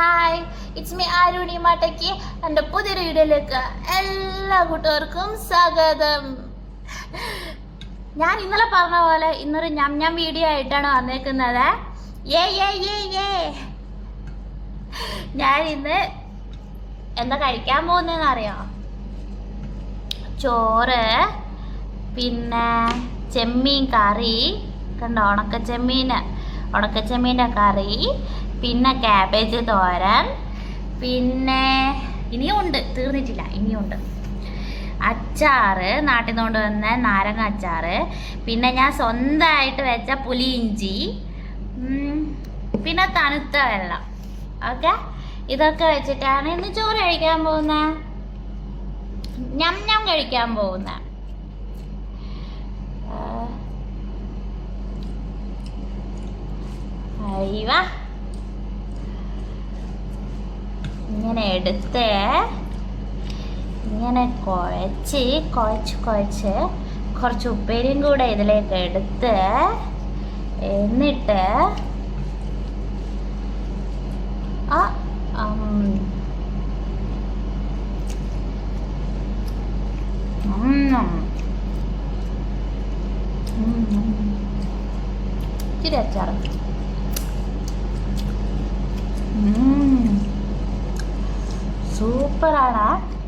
Hi it's me Aruni മാട്ടയ്ക്ക് എന്റെ പുതിയൊരു വീഡിയോയിലേക്ക് എല്ലാ കൂട്ടുകാർക്കും സ്വാഗതം. ഞാൻ ഇന്നലെ പറഞ്ഞ പോലെ ഇന്നൊരു ഞം ഞം വീഡിയോ ആയിട്ടാണ് വന്നേക്കുന്നത്. ഏ ഏ ഏ ഏ ഞാൻ ഇന്ന് എന്താ കഴിക്കാൻ പോകുന്നതെന്ന് അറിയാം? ചോറ് പിന്നെ ചെമ്മീൻ കറി. കണ്ടോ ഉണക്ക ചെമ്മീൻ ഉണക്ക ചെമ്മീന്റെ കറി. പിന്നെ ക്യാബേജ് തോരൻ പിന്നെ ഇനിയും ഉണ്ട് തീർന്നിട്ടില്ല ഇനിയും ഉണ്ട് അച്ചാറ് നാട്ടിൽ നിന്ന് കൊണ്ടുവന്ന നാരങ്ങ അച്ചാറ് പിന്നെ ഞാൻ സ്വന്തമായിട്ട് വെച്ച പുലിയിഞ്ചി പിന്നെ തണുത്ത വെള്ളം. ഓക്കെ? ഇതൊക്കെ വെച്ചിട്ടാണ് ഇന്ന് ചോറ് കഴിക്കാൻ പോകുന്നത് ഞം ഞം കഴിക്കാൻ പോകുന്ന. അയ്യവ ഇങ്ങനെ എടുത്ത് ഇങ്ങനെ കുഴച്ച് കുഴച്ച് കുഴച്ച് കുറച്ച് ഉപ്പേരിയും കൂടെ ഇതിലേക്ക് എടുത്ത് എന്നിട്ട് ആ. ഇച്ചിരി അച്ചാറ് Super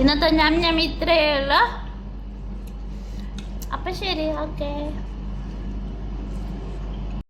ഇന്നത്തെ ഞാൻ ഞാൻ ഇത്രയേ ഉള്ളൂ. അപ്പം ശരി ഓക്കെ